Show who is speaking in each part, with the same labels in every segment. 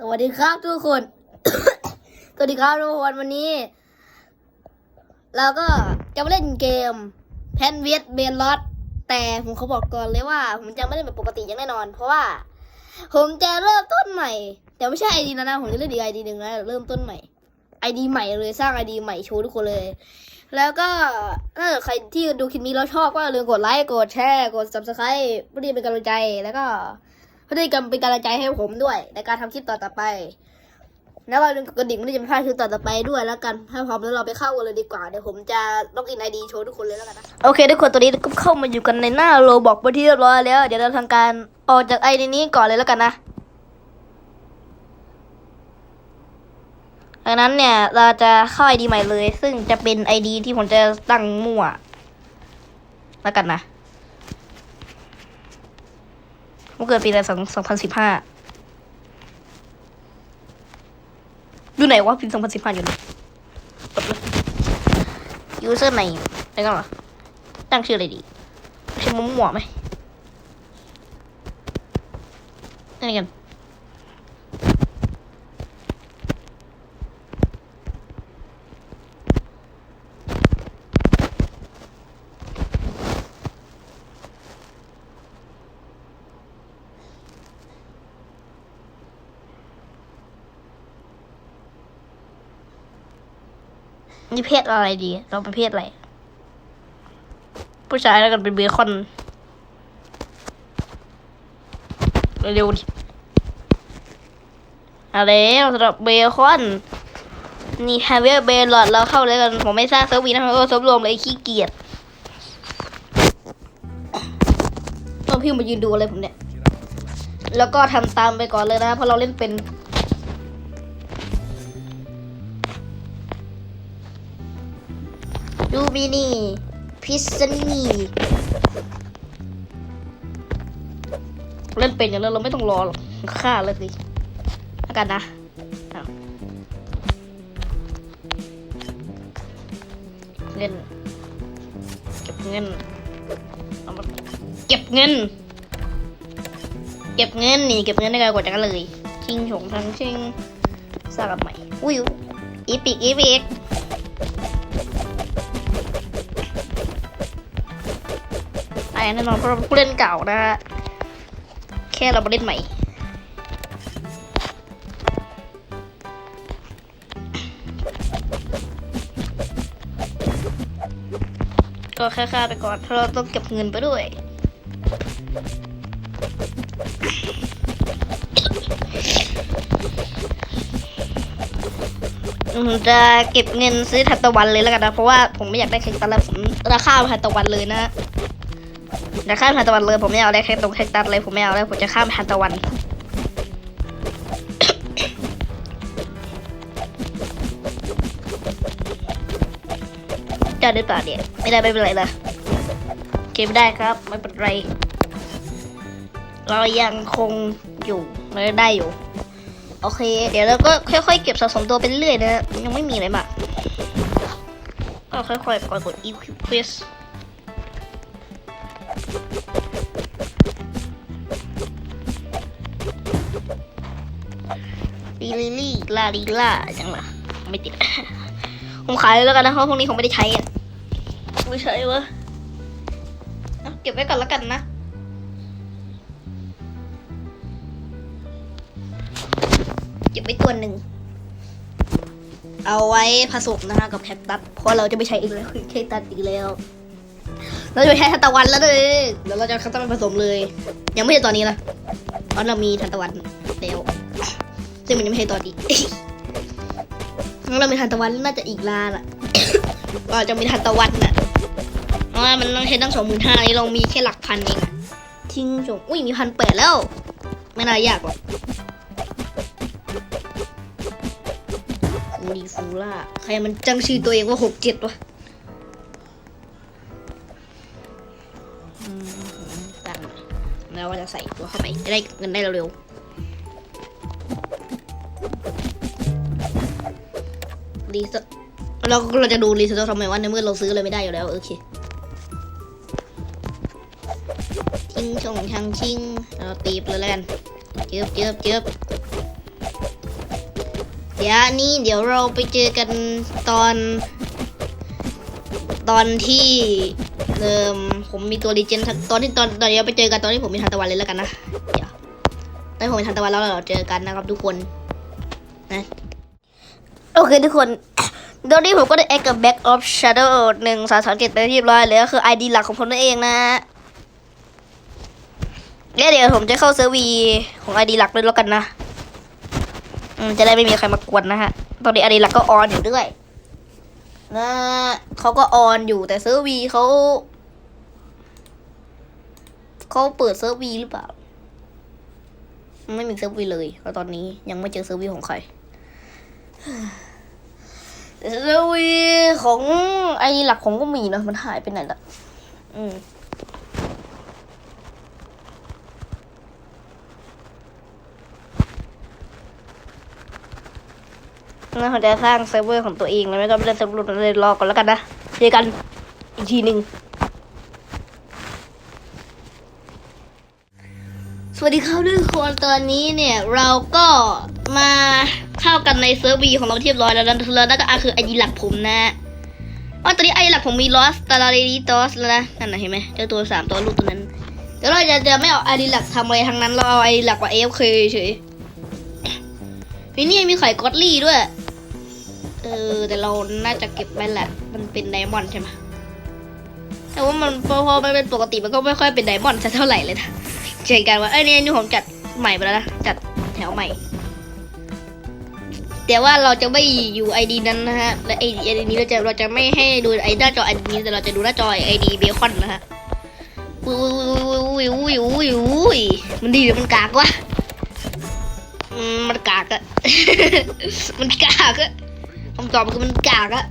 Speaker 1: สวัสดีครับทุกคน สวัสดีครับทุกคนวันนี้ เราก็จะมาเล่นเกมแพนเวสเบนลอตแต่ผมเขาบอกก่อนเลยว่า ผมจะไม่เล่นแบบปกติอย่างแน่นอน เพราะว่า ผมจะเริ่มต้นใหม่ แต่ไม่ใช่ไอดีนะนะผมจะเล่นอีกไอดีหนึ่งนะเริ่มต้นใหม่ไอดีใหม่เลยสร้างไอดีใหม่โชว์ทุกคนเลย แล้วก็ถ้าเกิดใครที่ดูคลิปนี้แล้วชอบก็อย่าลืมกดไลค์กดแชร์กด subscribe เพื่อเป็นกำลังใจแล้วก็ เพื่อที่จะเป็นกำลังใจให้ผมด้วย ในการทำคลิปต่อต่อไป แล้วเราลืมกดกระดิ่งเพื่อที่จะไม่พลาดคลิปต่อต่อไปด้วยแล้วกัน ถ้าพร้อมแล้วเราไปเข้ากันเลยดีกว่า เดี๋ยวผมจะล็อกอินไอดีโชว์ทุกคนเลยแล้วกันนะ โอเค ทุกคนตัวนี้ก็เข้ามาอยู่กันในหน้าโรบอกไปนที่เรียบร้อยแล้ว เดี๋ยวเราทำการออกจากไอดีนี้ก่อนเลยแล้วกันนะดังนั้นเนี่ยเราจะเข้าไอดีใหม่เลย ซึ่งจะเป็นไอดีที่ผมจะตั้งมั่วแล้วกันนะ ผมเกิดปีอะไรสองสองพันสิบห้าอยู่ไหนวะปีสองพันสิบห้าอยู่ไหนกดเลยยูเซอร์ไหนอะไรกันเหรอตั้งชื่ออะไรดีชื่อมั่วไหมอะไรกัน นี่เพศอะไรดี เราเป็นเพศอะไร ผู้ชายแล้วกันเป็นเบคอน เร็วๆดิอาแล้วสำหรับเบคอน นี่แฮาเวอร์เบลอดเราเข้าเลยกัน ผมไม่สร้างเซิร์ฟวีนะผมก็เซิร์ฟรวมเลยขี้เกียจต้องพี่มายืนดูอะไรผมเนี่ย แล้วก็ทำตามไปก่อนเลยนะเพราะเราเล่นเป็น มินีพิซซนี่เล่นเป็นอย่างนั้นเราไม่ต้องรอหรอกฆ่าเลยสิแล้วกันนะเล่นเก็บเงินเอามาเก็บเงิน เก็บเงินนี่เก็บเงินได้ไงกว่าจะกันเลย ชิงฉงทั้งชิงสร้างใหม่อุ้ยอีปิกอีปิก แน่นอนเพราะเราผู้เล่นเก่านะฮะแค่เรามาเล่นใหม่ก็ค่ค่าไปก่อนเพราะเราต้องเก็บเงินไปด้วย จะเก็บเงินซื้อทันตะวันเลยแล้วกันนะ เพราะว่าผมไม่อยากได้แคคตัสแล้วผมราคาทันตะวันเลยนะ จะข้ามทานตะวันเลยผมไม่เอาได้แค่ตรงแคคตัสเลยผมไม่เอาแล้วผมจะข้ามทานตะวันจะได้ป่ะเนี่ยไม่ได้ไม่เป็นไรนะเก็บได้ครับไม่เป็นไร เรายังคงอยู่เราได้อยู่ โอเค เดี๋ยวเราก็ค่อยๆเก็บสะสมตัวไปเรื่อยนะยังไม่มีอะไรมากก็ค่อยๆกดกด equip quest ลีลิลี่ลาลีลาจังล่ะไม่ติด ผมขายแล้วกันนะเพราะพวกนี้ผมไม่ได้ใช้อะไม่ใช้วะเอาเก็บไว้ก่อนแล้วกันนะเก็บไว้ตัวหนึ่งเอาไว้ผสมนะฮะกับแคคตัสเพราะเราจะไม่ใช้อีกแล้วแคคตัสอีกแล้ว เราจะไม่ใช้ทันตะวันแล้วเลยเดี๋ยวเราจะเอาแคคตัสมาผสมเลย ยังไม่ใช่ตอนนี้นะเพราะเรามีทันตะวันแล้วซึ่งมันยังไม่ใช่ตอนนี้งั้นเรามีทันตะวันน่าจะอีกลาล่ะเราจะมีทันตะวันน่ะเพราะว่ามันต้องใช้ตั้งสองหมื่นห้านี้เรามีแค่หลักพันเองทิ้งจงอุ้ยมีพันแปดแล้ว ไม่น่ายากหรอกฟูดีฟูล่าใครมันจังชื่อตัวเองว่าหกเจ็ดวะ ใส่ตัวเข้าไปจะได้เงินได้เร็วๆรีสเราเราจะดูรีสอร์ททำไมว่าในเมื่อเราซื้ออะไรไม่ได้อยู่แล้ว โอเคชิงชงชังชิงเราตีไปเลยแล้วกันเจือบเจือบเจือบเดี๋ยวนี้เดี๋ยวเราไปเจอกันตอน ตอนที่เริ่ม ผมมีตัวรีเจนตอนที่ตอนตอนนี้ไปเจอกันตอนที่ผมมีทันตะวันเลยแล้วกันนะเดี๋ยวตอนที่ผมมีทันตะวันแล้วเราเจอกันนะครับทุกคนนะโอเคทุกคนตอนนี้ผมก็ได้แอคกับ Back of Shadow หนึ่งสามสามเจ็ดไปเรียบร้อยเลยก็คือ ID หลักของผมนั่นเองนะแล้วเดี๋ยวผมจะเข้าเซอร์วีของ ID หลักด้วยแล้วกันนะอืมจะได้ไม่มีใครมากวนนะฮะ ตอนนี้ ID หลักก็ออนอยู่ด้วยนะเขาก็ออนอยู่แต่เซอร์วีเขา เขาเปิดเซอร์ฟวีหรือเปล่า ไม่มีเซอร์วีเลยเพราะตอนนี้ยังไม่เจอเซอร์ฟวีของใครเซอร์วีของไอหลักผมก็มีนะมันหายไปไหนละอืมน่าจะสร้างเซิร์ฟเวอร์ของตัวเองแล้วไม่ต้องไปเล่นเซิร์ฟรุ่นเลยรอก่อนแล้วกันนะ เจอกันอีกทีหนึ่ง วัสดีครับทุกคนตอนนี้เนี่ยเราก็มาเข้ากันในเซิร์ฟวีของเราเรียบร้อยแล้วนะแล้วนั่นก็คือไอดีหลักผมนะว่าตอนนี้ไอดีหลักผมมีลอสตาลารีตอสแล้วนะนั่นนะเห็นไหมเจ้าตัวสามตัวลูกตัวนั้นเดี๋ยวเราจะจะไม่เอาไอดีหลักทำอะไรทั้งนั้นเราเอาไอดีหลักมาเอฟเคเฉยๆนี่นี่มีไข่กอตลี่ด้วย เออแต่เราน่าจะเก็บไว้แหละ มันเป็นไดมอนด์ใช่ไหมแต่ว่ามันพอพอมันเป็นปกติมันก็ไม่ค่อยเป็นไดมอนด์สักเท่าไหร่เลยนะ เจอกันว่าเอ้ยนี่นี่ผมจัดใหม่ไปแล้วนะจัดแถวใหม่ แต่ว่าเราจะไม่อยู่ไอดีนั้นนะฮะและไอดีไอดีนี้เราจะเราจะไม่ให้ดูไอหน้าจอไอดีนี้แต่เราจะดูหน้าจอไอดีเบคอนนะฮะอุ้ยอุ้ยอุ้ยอุ้ยอุ้ยมันดีหรือมันกากวะมมันกากอะมันกากอะคำตอบคือมันกากอะ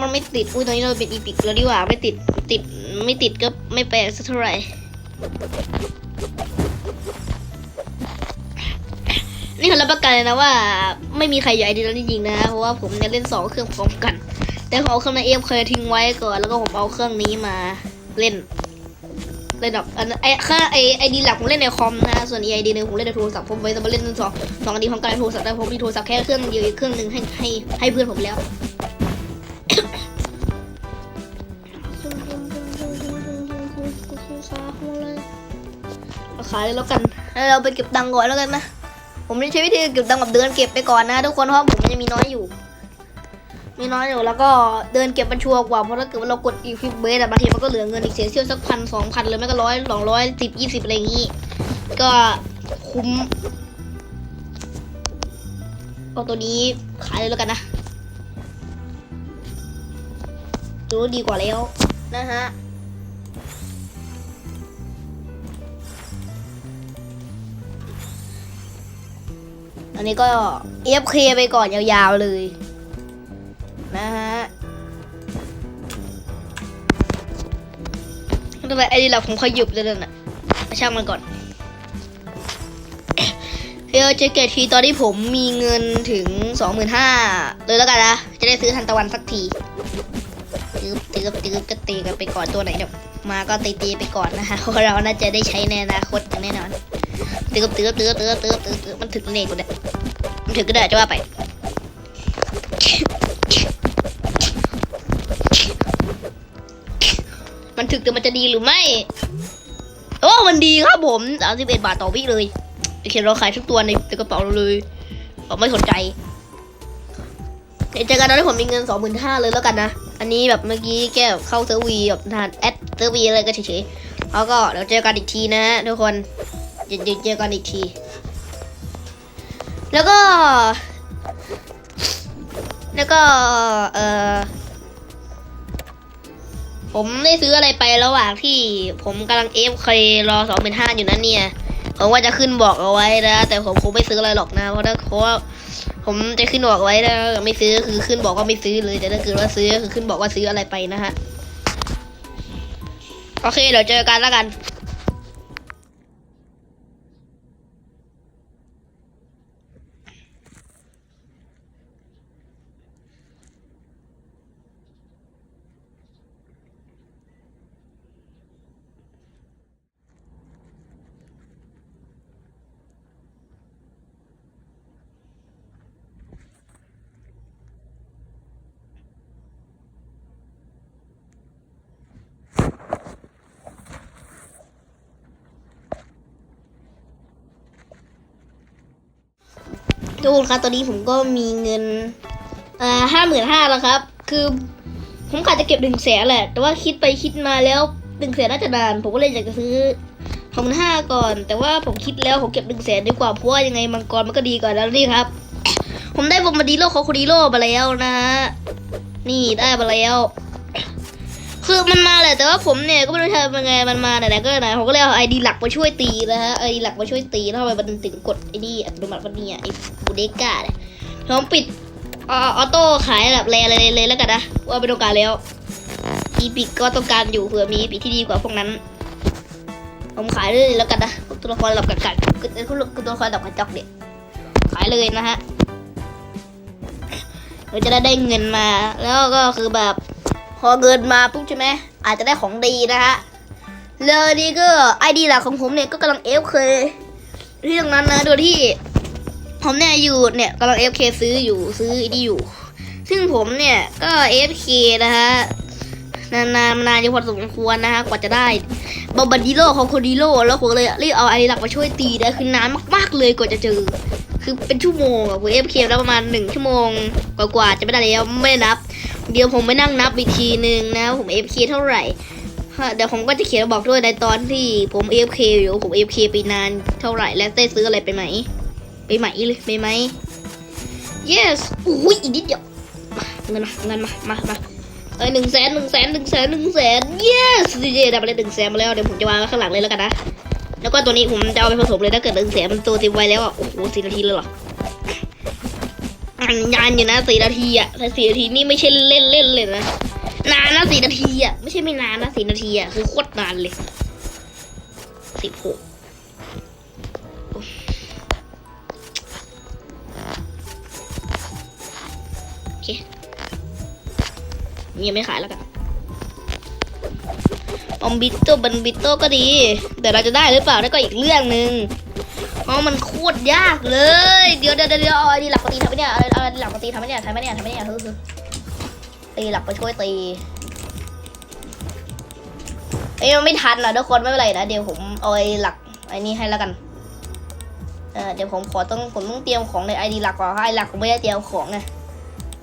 Speaker 1: มันไม่ติดอุ้ยตอนนี้เราเป็นอีพิกแล้วดีกว่าไม่ติดติดไม่ติดก็ไม่แปลกสักเท่าไหร่ นี่ขารับประกันเลยนะว่า ไม่มีใครอยู่ไอเดียนั้นจริงๆนะเพราะว่าผมเนี่ยเล่นสองเครื่องพร้อมกัน แต่ผมเอาเครื่องในเอ็มเคยทิ้งไว้ก่อนแล้วก็ผมเอาเครื่องนี้มาเล่นเล่นแบบไอค่าไอไอดีหลักผมเล่นในคอมนะส่วนไอดีหนึ่งผมเล่นในโทรศัพท์ผมไว้จะมาเล่นสองสองดีพร้อมกันในโทรศัพท์แต่ผมมีโทรศัพท์แค่เครื่องเดียวอีกเครื่องหนึ่งให้ให้ให้เพื่อนผมแล้ว ขายเลยแล้วกันแล้วเราไปเก็บตังค์ก่อนแล้วกันนะ ผมจะใช้วิธีเก็บตังค์แบบเดินเก็บไปก่อนนะทุกคนเพราะผมยังมีน้อยอยู่ มีน้อยอยู่แล้วก็เดินเก็บมันชัวร์กว่าเพราะถ้าเกิดว่าเรากดอีฟิปเบสอะบางทีมันก็เหลือเงินอีกเสียเที่ยวสักพันสองพันเลยไม่ก็ร้อยสองร้อยสิบยี่สิบอะไรอย่างงี้ ก็คุ้มเอาตัวนี้ขายเลยแล้วกันนะตัวดีกว่าแล้วนะฮะ นนี้ก็ FK ไปก่อนยาวๆเลย นะฮะทำไมไอ้นี่เราผมขยุบเลยน่ะช่างมันก่อนเดี๋ยวจะเกิดทีตอนที่ผมมีเงินถึงสองหมื่นห้าเลยแล้วกันนะ จะได้ซื้อทันตะวันสักทีตืบตืบตืบก็ตีกันไปก่อนตัวไหนเดี๋ยวมาก็ตีตีไปก่อนนะคะเพราะเราน่าจะได้ใช้ในอนาคตกันแน่นอนตืบตืบตืบตืบตืบตืบตืบมันถึงเลขกูเนี่ย ถึงก็ได้จะว่าไป มันถึกแต่มันจะดีหรือไม่ โอ้ มันดีครับผมสามสิบเอ็ดบาทต่อวิเลยโอเคเราขายทุกตัวในกระเป๋าเราเลยเราไม่สนใจเดี๋ยวเจอกันตอนที่ผมมีเงินสองหมื่นห้าเลยแล้วกันนะ อันนี้แบบเมื่อกี้แก้วเข้าเซอร์วีแบบทานแอดเซอร์วีอะไรก็เฉยๆแล้วก็เดี๋ยวเจอกันอีกทีนะทุกคนเดี๋ยวเจอกันอีกที แล้วก็ แล้วก็ เออผมได้ซื้ออะไรไประหว่างที่ผมกำลังเอฟเครอสองเป็นห้าอยู่นั้นเนี่ย ผมว่าจะขึ้นบอกเอาไว้นะ แต่ผมคงไม่ซื้ออะไรหรอกนะเพราะถ้าเพราะว่าผมจะขึ้นบอกไว้นะไม่ซื้อคือขึ้นบอกว่าไม่ซื้อเลยแต่ถ้าเกิดว่าซื้อคือขึ้นบอกว่าซื้ออะไรไปนะฮะ โอเคเดี๋ยวเจอกันแล้วกัน ทุกคนครับตอนนี้ผมก็มีเงินอ่าห้าหมื่นห้าแล้วครับ คือผมกะจะเก็บหนึ่งแสนแหละ แต่ว่าคิดไปคิดมาแล้วหนึ่งแสนน่าจะนาน ผมก็เลยอยากจะซื้อสองห้าก่อน แต่ว่าผมคิดแล้วผมเก็บหนึ่งแสนดีกว่าเพราะว่ายังไงมังกรมันก็ดีกว่าแล้วนี่ครับ ผมได้บอมบาดิโลคอคูดิโลมาแล้วนะฮะนี่ได้มาแล้ว คือมันมาแหละแต่ว่าผมเนี่ยก็ไม่รู้ทำยังไงมันมาไหนๆก็ไหนผมก็เลยเอาไอดีหลักมาช่วยตีนะฮะไอดีหลักมาช่วยตีแล้วทำไมมันถึงกดไอ้นี่อัตโนมัติวันนี้ไอ้บูเดก้าเนี่ยผมปิดอออโต้ขายแบบแรเลยเลยแล้วกันนะว่าไม่ต้องการแล้วอีพิกก็ต้องการอยู่เผื่อมีอีพิกที่ดีกว่าพวกนั้น ผมขายเลยแล้วกันนะตัวละครหลับกัดกัดคือตัวละครหลับกระจอกเนี่ยขายเลยนะฮะเราจะได้ได้เงินมาแล้วก็คือแบบ พอเงินมาปุ๊บใช่ไหมอาจจะได้ของดีนะฮะเลยนี่ก็ไอดีหลักของผมเนี่ยก็กำลังเอฟเคที่ตรงนั้นนะโดยที่ผมเนี่ยอยู่เนี่ยกำลังเอฟเคซื้ออยู่ซื้อไอดีอยู่ ซึ่งผมเนี่ยก็เอฟเคนะฮะนานๆมานานอยู่พอสมควรนะฮะกว่าจะได้บอมบันดิโลของโคดิโลแล้วผมเลยรีบเอาไอดีหลักมาช่วยตีนะคือนานมากๆเลยกว่าจะเจอคือเป็นชั่วโมงอะผมเอฟเคแล้วประมาณหนึ่งชั่วโมงกว่าๆจะไม่ได้แล้วไม่นับ เดี๋ยวผมไปนั่งนับอีกทีหนึ่งนะผม AFK เท่าไหร่เดี๋ยวผมก็จะเขียนบอกด้วยในตอนที่ผม AFK อยู่ผม AFK ไปนานเท่าไหร่และได้ซื้ออะไรไปไหม ไปไหมเลยไปไหม yes อุ้ยอีกนิดเดียวมาเงินมาเงินมามามาเอ้ยหนึ่งแสนหนึ่งแสนหนึ่งแสนหนึ่งแสน yes ดีเจได้มาเลยหนึ่งแสนมาแล้วเดี๋ยวผมจะวางข้างหลังเลยแล้วกันนะแล้วก็ตัวนี้ผมจะเอาไปผสมเลยถ้าเกิดหนึ่งแสนมันตัวเต็มไวแล้วอะโอ้โหสี่นาทีเลยเหรอ อันยานอยู่นะสี่นาทีอะแต่สี่นาทีนี่ไม่ใช่เล่นเล่นเลยนะนานนะสี่นาทีอะไม่ใช่ไม่นานนะสี่นาทีอะคือโคตรนานเลยสิบหกโอเคยังไม่ขายแล้วกันอมบิโตบันบิโตก็ดี แต่เราจะได้หรือเปล่านั่นก็อีกเรื่องหนึ่ง เพราะมันโคตรยากเลย เดี๋ยวเดี๋ยวเดี๋ยวเอาไอ้ดีหลักมาตีทำไมเนี่ยเอาเอาหลักมาตีทำไมเนี่ยทำไมเนี่ยทำไมเนี่ยคือตีหลักไปช่วยตีเอ้ยมันไม่ทันนะทุกคนไม่เป็นไรนะเดี๋ยวผมเอาไอ้หลักไอ้นี่ให้แล้วกันเออเดี๋ยวผมขอต้องผมต้องเตรียมของในไอดีหลักก่อนเพราะไอหลักผมไม่ได้เตรียมของไง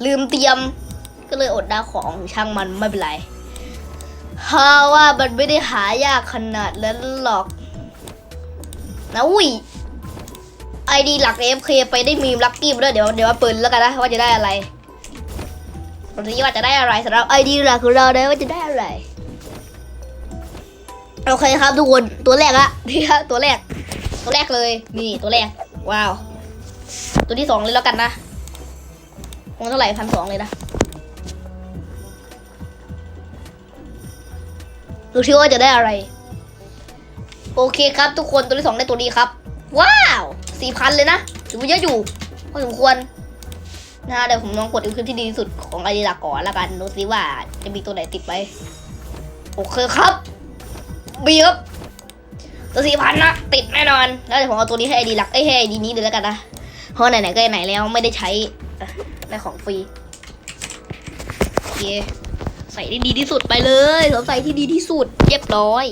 Speaker 1: ลืมเตรียมก็เลยอดได้ของช่างมันไม่เป็นไรเพราะว่ามันไม่ได้หายากขนาดนั้นหรอกนะอุ้ย ไอดีหลัก AFK ไปได้มีมลักกี้มาด้วยเดี๋ยวเดี๋ยวมาปิดแล้วกันนะว่าจะได้อะไรวันนี้ว่าจะได้อะไรสำหรับไอดีหลักของเราเนี่ยว่าจะได้อะไรโอเคครับทุกคนตัวแรกอะนี่ครับตัวแรก ตัวแรกเลยนี่ตัวแรกว้าว ตัวที่สองเลยแล้วกันนะคงเท่าไหร่พันสองเลยนะดูชื่ว่าจะได้อะไร โอเคครับทุกคนตัวที่สองได้ตัวนี้ครับ ว้าว สี่พันเลยนะถือว่าเยอะอยู่พอสมควรนะเดี๋ยวผมลองกดอีกคลิปที่ดีที่สุดของไอดีหลักก่อนละกันดูซิว่าจะมีตัวไหนติดไปโอเคครับมีครับตัวสี่พันนะติดแน่นอน แล้วเดี๋ยวผมเอาตัวนี้ให้ไอดีหลักเอ้ให้ไอดีนี้เลยแล้วกันนะเพราะไหนๆก็ไหนแล้วไม่ได้ใช้ได้ของฟรีโอเคใส่ได้ดีที่สุดไปเลยผมใส่ที่ดีที่สุดเรียบร้อย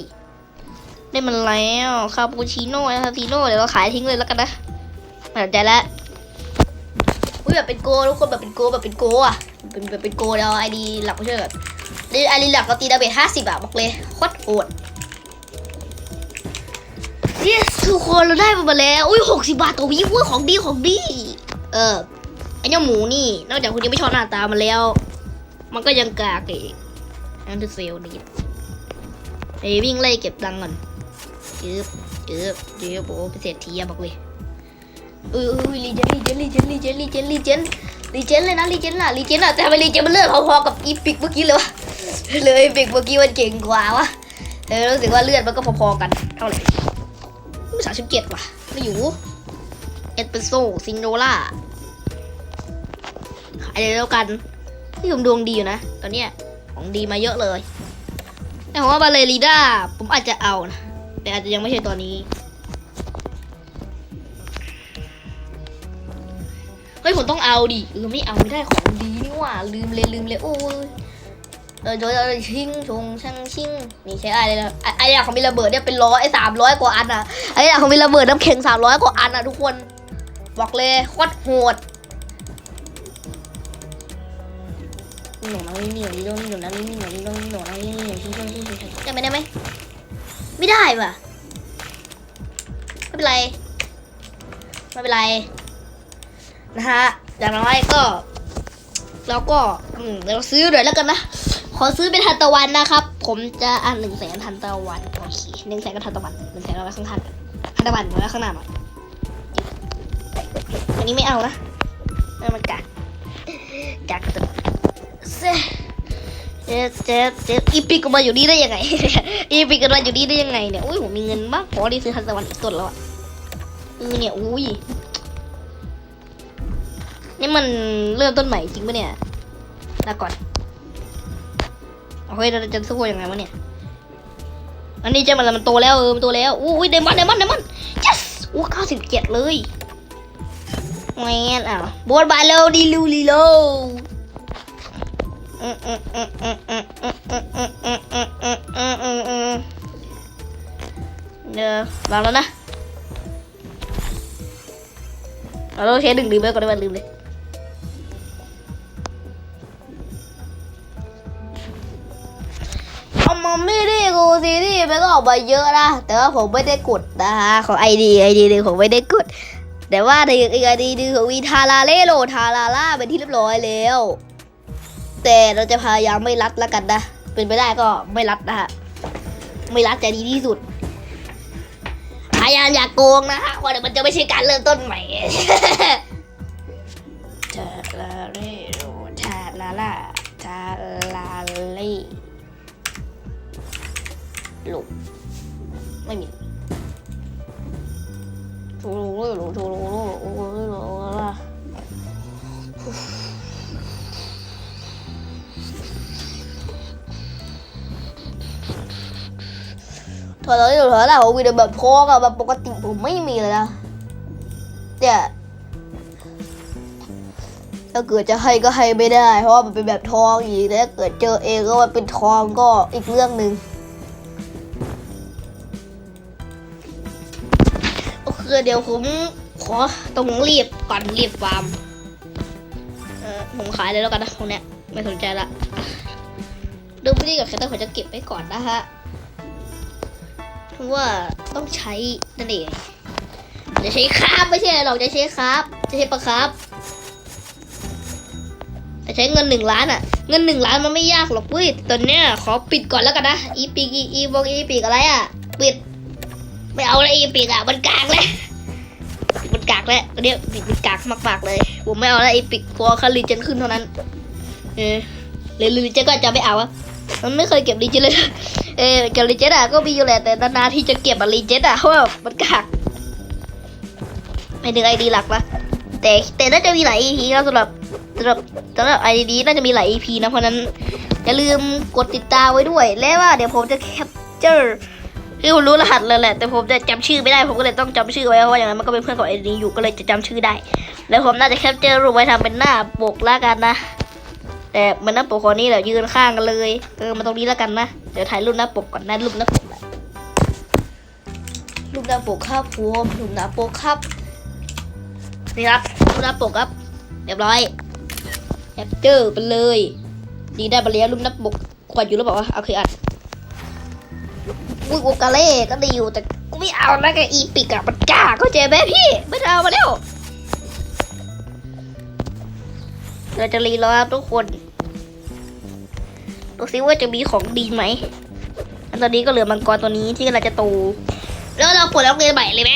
Speaker 1: ได้มันแล้วคาปูชิโน่คาติโน่เดี๋ยวเราขายทิ้งเลยแล้วกันนะสนใจแล้วอุ้ยแบบเป็นโกทุกคนแบบเป็นโกแบบเป็นโกอะเป็นแบบเป็นโกเดี๋ยวไอดีหลักไม่ใช่แบบไอดีหลักเราตีดาเมจห้าสิบอะบอกเลยโคตรโหด yes ทุกคนเราได้มาแล้วอุ้ยหกสิบาทต่อวิวเว้ยของดีของดี เออไอเจ้าหมูนี่ นอกจากคุณยังไม่ชอบหน้าตามันแล้ว มันก็ยังกากอีกอันเดอร์เซลนี่ไปวิ่งไล่เก็บตังค์ก่อน จืบจืบจืบโอ้เป็นเศรษฐีอะบอกเลยเออเออลีเจนลีเจนลีเจนลีเจนลีเจนลีเจนลีเจนเลยนะลีเจนล่ะลีเจนอะแต่ทำไมลีเจนมันเลือดพอๆกับอีปิกเมื่อกี้เลยวะเลยปิกเมื่อกี้มันเก่งกว่าวะเออรู้สึกว่าเลือดมันก็พอๆกันเท่าไหร่สามสิบเจ็ดว่ะไม่อยู่เอสเปรสโซ่ซินโดล่าขายเลยแล้วกันที่ผมดวงดีอยู่นะตอนเนี้ยของดีมาเยอะเลยแต่ผมว่าบาเลรีด้าผมอาจจะเอานะ แต่อาจจะยังไม่ใช่ตอนนี้ เฮ้ยผมต้องเอาดิเออไม่เอาไม่ได้ของดีนี่ว่าลืมเลยลืมเลยโอ้ยเออโดยชิงชงช่างชิงนี่ใช้อะไรเลยไอ้ไอ้อย่าของมีระเบิดเนี่ยเป็นร้อยไอ้สามร้อยกว่าอันอะไอ้อย่าของมีระเบิดน้ำแข็งสามร้อยกว่าอันอะทุกคนบอกเลยโคตรโหดหนูน้องนี่หนูนี่หนูนี่หนูน้องนี่หนูนี่หนูนี่หนูน้องนี่หนูชิ้นชิ้นชิ้นชิ้นจำไม่ได้ไหม ไม่ได้ว่ะ ไม่เป็นไร ไม่เป็นไร นะฮะ อย่างน้อยก็เราก็อืมเราซื้อหน่อยแล้วกันนะ ขอซื้อเป็นทันตะวันนะครับ ผมจะอ่านหนึ่งแสนทันตะวันโอเคหนึ่งแสนก็ทันตะวันหนึ่งแสนเอาไว้ข้างทันทันตะวันไว้ข้างหน้าหน่อยอันนี้ไม่เอานะนั่มันกักกักตัว เซ่เจ๊เจ๊เจ๊อีปิกก็มาอยู่นี่ได้ยังไงอีปิกก็มาอยู่นี่ได้ยังไงเนี่ยอุ้ยผมมีเงินมากพอที่ซื้อทันตะวันอีกต้นแล้วอะเออเนี่ยอุ้ยนี่มันเริ่มต้นใหม่จริงปะเนี่ยลาก่อนเฮ้ยเราจะสู้ยังไงวะเนี่ยอันนี้เจ้ามันมันโตแล้วเออมันโตแล้วอุ้ยเดมอนเดมอนเดมอน yes อู้เก้าสิบเจ็ดเลยแมนอะบอสบายเร็วดีลูลีโล เดี๋ยววางแล้วนะเราต้องใช้ดึงลืมไปก่อนได้ไหมลืมเลยเอามาไม่ได้กูซีรีส์มันก็ออกมาเยอะนะ แต่ว่าผมไม่ได้กดนะฮะ ของไอดีไอดีหนึ่งผมไม่ได้กด แต่ว่าในอีกไอดีหนึ่งของวีทาราเลโลทาราล่าเป็นที่เรียบร้อยแล้ว แต่เราจะพยายามไม่รัดแล้วกันนะ เป็นไปได้ก็ไม่รัดนะฮะ ไม่รัดจะดีที่สุด พยายามอย่ากโกงนะฮะว่าเดี๋ยวมันจะไม่ใช่การเริ่มต้นใหม่ทาราเล่โลทาราล่าทาราเล่ลูกไม่มีโถโถโถโถโถ ถอดแล้วอยู่ถอดแล้วผมมีแต่แบบท้องอะแบบปกติผมไม่มีเลยนะเนี่ยถ้าเกิดจะให้ก็ให้ไม่ได้ เพราะว่ามันเป็นแบบทองอีกแต่ถ้าเกิดเจอเองก็มันเป็นทองก็อีกเรื่องหนึ่งโอเคเดี๋ยวผมขอต้องรีบก่อนรีบฟาร์มเออผมขายเลยแล้วกันนะตรงเนี้ยไม่สนใจละเรื่องไม่ดีกับแคตเตอร์ผมจะเก็บไว้ก่อนนะฮะ เพราะว่าต้องใช้นั่นเองจะใช้คราบไม่ใช่หรอกจะใช้คราบจะใช้ปลาคราบจะใช้เงินหนึ่งล้านอะ เงินหนึ่งล้านมันไม่ยากหรอกเว้ยตอนเนี้ยขอปิดก่อนแล้วกันนะอีปีกอีอีบอกอีปีกอะไรอะ ปิด ไม่เอาล้วไอ้ปีกอะมันกากแล้วมันกากแล้วอันเนี้ยปีกมันกากมากๆเลย ผมไม่เอาแล้วอ้ปีกพอคาริเจนขึ้นเท่านั้น เออเลยลิเจนก็จะไม่เอาอะมันไม่เคยเก็บลิเจนเลย เออก็บลิเจนอะก็มีอยู่แหละแต่นานๆที่จะเก็บอะลิเจนอะเพราะว่ามันกากไม่ถึงไอดีหลักนะแต่แต่น่าจะมีหลาย EP นะสำหรับสำหรับสำหรับไอดีน่าจะมีหลาย EP นะเพราะนั้นอย่าลืมกดติดตามไว้ด้วย และว่าเดี๋ยวผมจะแคปเจอร์คือผมรู้รหัสเลยแหละ แต่ผมจะจำชื่อไม่ได้ผมก็เลยต้องจำชื่อไว้เพราะว่าอย่างนั้นมันก็เป็นเพื่อนของไอ้นี้อยู่ก็เลยจะจำชื่อได้ แล้วผมน่าจะแคปเจอร์รูปไว้ทำเป็นหน้าปกแล้วกันนะ แต่เมันหน้าปกคนนี้แหละยืนข้างกันเลยเออมาตรงนี้แล้วกันนะเดี๋ยวถ่ายรูปหน้าปกก่อนนะรูปหน้าปกแหละรูปหน้าปกครับผมรูปหน้าปกครับนี่ครับรูปหน้าปกครับเรียบร้อยแคปเจอร์ไปเลยดีได้ไปแล้วรูปหน้าปกขวดอยู่แล้วบอกว่าเอาคืออัดอุ้ยโอกาเล่ก็ดีอยู่แต่กูไม่เอาแล้วกับอีปิกอะมันกล้าก็เจ็บไหมพี่ไม่เอามาแล้ว เราจะรีรอครับทุกคนดูซิว่าจะมีของดีไหมอันตอนนี้ก็เหลือมังกรตัวนี้ที่กำลังจะโต แล้วเราปลดล็อกเรียนใหม่เลยไหม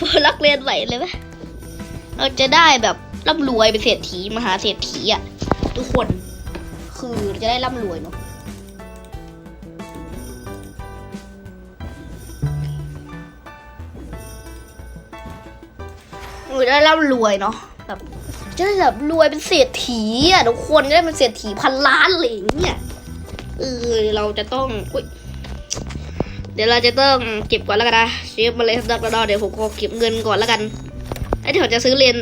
Speaker 1: ปลดล็อกเรียนใหม่เลยไหมเราจะได้แบบร่ำรวยเป็นเศรษฐีมหาเศรษฐีอะทุกคนคือจะได้ร่ำรวยเนาะหนูได้ร่ำรวยเนาะแบบ จะได้แบบรวยเป็นเศรษฐีอะทุกคนจะได้เป็นเศรษฐีพันล้านอะไรอย่างเนี่ยเออเราจะต้องอุ๊ยเดี๋ยวเราจะต้องเก็บก่อนแล้วกันนะเชฟมาเลยดักดอเดี๋ยวผมขอเก็บเงินก่อนแล้วกันไอ้ที่ผมจะซื้อเรียน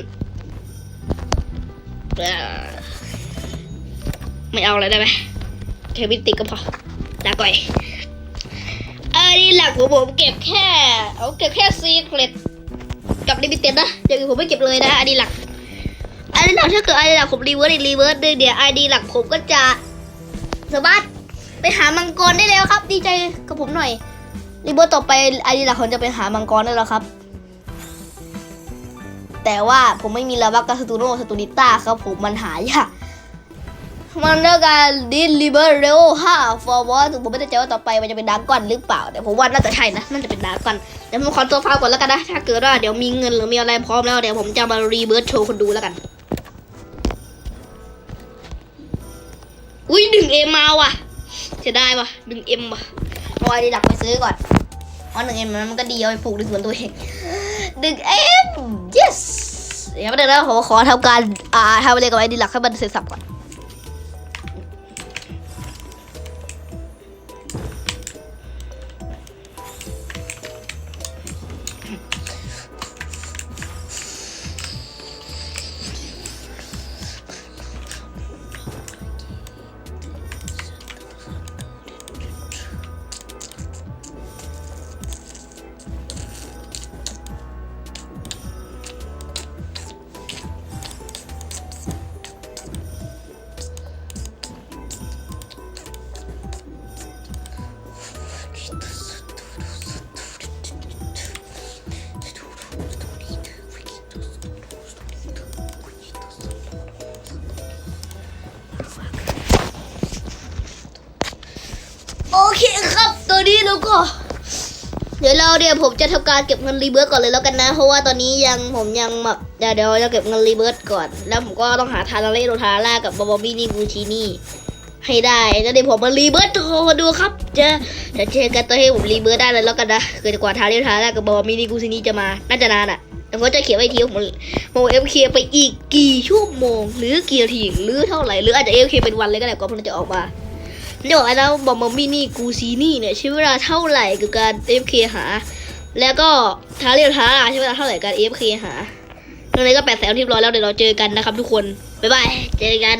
Speaker 1: ไม่เอาอะไรได้ไหมแค่วิติกก็พอลาก่อยเออนี่หลักของผมเก็บแค่ เอาเก็บแค่ซีเครตกับแบบลิมิเต็ดนะอย่างอื่นผมไม่เก็บเลยนะไอดีหลัก หลักถ้าเกิดไอดีหลักผมรีเวิร์สอีกรีเวิร์สเดี๋ยวไอดีหลักผมก็จะสามารถไปหามังกรได้แล้วครับ ดีใจกับผมหน่อยรีเวิร์สต่อไปไอดีหลักผมจะไปหามังกรได้แล้วครับ แต่ว่าผมไม่มีลาบักกับสตูโนสตูดิต้าครับผมมันหายากมันเรื่องการดิลิเบอร์เรลห้าฟอร์วอร์ผมไม่แน่ใจว่าต่อไปมันจะเป็นดาร์กอนหรือเปล่าแต่ผมว่าน่าจะใช่นะน่าจะเป็นดาร์กอนเดี๋ยวผมขอตัวฟาก่อนแล้วกันนะถ้าเกิดว่าเดี๋ยวมีเงินหรือมีอะไรพร้อมแล้วเดี๋ยวผมจะมารีเบิร์ตโชว์คนดูแล้วกัน อุ้ยดึงเอ็มมาว่ะจะได้ว่ะดึงเอ็มว่ะเอาไอ้ดักไปซื้อก่อนเพราะหนึ่งเอ็มมันก็ดีเอาไปปลูกในสวนตัวเองดึงเอ็ม yes เดี๋ยวประเดี๋ยวนะผมขอทำการอ่าทำอะไรกับไอ้ดีหลักให้มันเสร็จสับก่อน โอเคครับตอนนี้เราก็ เดี๋ยวเราเดี๋ยวผมจะทำการเก็บเงินรีเบิร์ตก่อนเลยแล้วกันนะ เพราะว่าตอนนี้ยังผมยังแบบเดี๋ยวเดี๋ยวจะเก็บเงินรีเบิร์ตก่อน แล้วผมก็ต้องหาทาราเล่โรทาร่ากับบอบบี้นี่บูชินี่ให้ได้แล้วเดี๋ยวผมมารีเบิร์ตโทรมาดูครับจะจะเจอกันตัวให้ผมรีเบิร์ตได้เลยแล้วกันนะเกิดกว่าทาราเล่โรทาร่ากับบอบบี้นี่บูชินี่จะมาน่าจะนานอะแต่ผมจะเขียนไว้ทีผมผมเอฟเคไปอีกกี่ชั่วโมง หรือกี่นาทีหรือเท่าไหร่หรืออาจจะเอฟเคเป็นวันเลยก็ได้ก่อนมันจะออกมา เดี๋ยวไอ้เราบอกมามินี่กูซีนี่เนี่ยใช้เวลาเท่าไหร่กับการ AFK หา แล้วก็ท้าเรียกท้าใช้เวลาเท่าไหร่การ AFK หาตรงนี้ก็แปดแสนเรียบร้อยแล้วเดี๋ยวเราเจอกันนะครับทุกคน บ๊ายบาย เจอกัน